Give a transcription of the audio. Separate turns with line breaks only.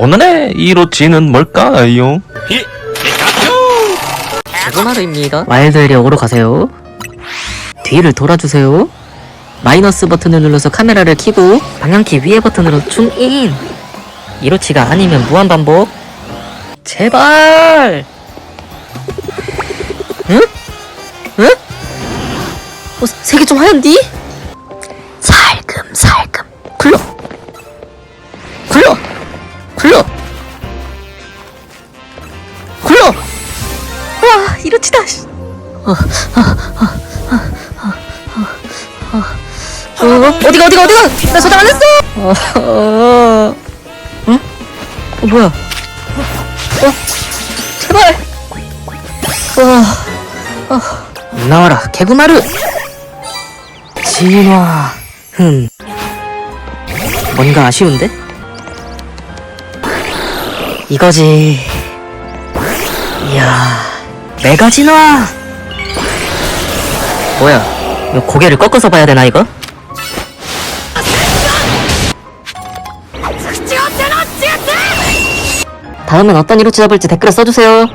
오늘의 이로치는 뭘까요?
개구마루입니다. 와일드 에리어로 가세요. 뒤를 돌아주세요. 마이너스 버튼을 눌러서 카메라를 켜고 방향키 위에 버튼으로 줌인. 이로치가 아니면 무한 반복. 제발. 응? 응? 어, 색이 좀 하얀디? 살금살금. 굴러. 굴러. 굴러. 와 이로치다. 씨. 어, 어디가 어디가 어디가 나 저장 안 했어 어, 어, 응? 어 뭐야 어 제발 어, 어. 나와라 개구마루 진화 흠 뭔가 아쉬운데 이거지. 이야 메가 진화. 뭐야 이거 고개를 꺾어서 봐야 되나 이거? 다음은 어떤 이로치 잡을지 댓글에 써주세요